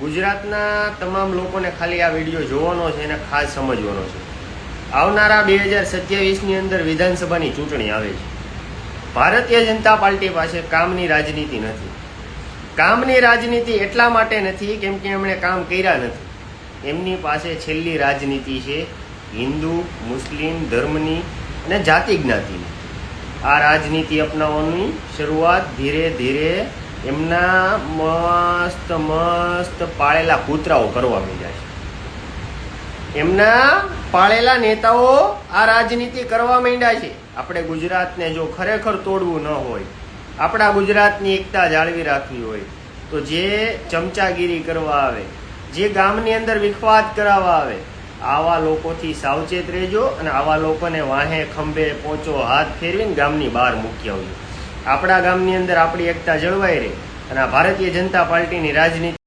ગુજરાતના તમામ લોકોને ખાલી આ વીડિયો જોવાનો છે અને ખાસ સમજવાનો છે. આવનારા બે હજાર સત્યાવીસની અંદર વિધાનસભાની ચૂંટણી આવે છે. ભારતીય જનતા પાર્ટી પાસે કામની રાજનીતિ નથી. કામની રાજનીતિ એટલા માટે નથી કેમ કે એમણે કામ કર્યા નથી. એમની પાસે છેલ્લી રાજનીતિ છે હિન્દુ, મુસ્લિમ, ધર્મની અને જાતિ જ્ઞાતિની. આ રાજનીતિ અપનાવવાની શરૂઆત ધીરે ધીરે એમના મસ્ત મસ્ત પાળેલા કૂતરાઓ કરવા માંડ્યા છે. એમના પાળેલા નેતાઓ આ રાજનીતિ કરવા માંડ્યા છે. આપણે ગુજરાતને જો ખરેખર તોડવું ન હોય, આપણા ગુજરાતની એકતા જાળવી રાખવી હોય, તો જે ચમચાગીરી કરવા આવે, જે ગામની અંદર વિખવાદ કરાવવા આવે, આવા લોકોથી સાવચેત રહેજો અને આવા લોકોને વાહે ખંભે પોચો હાથ ફેરવીને ગામની બહાર મૂકી આવજો. આપણા ગામની અંદર આપણી એકતા જળવાઈ રહે અને આ ભારતીય જનતા પાર્ટીની રાજનીતિ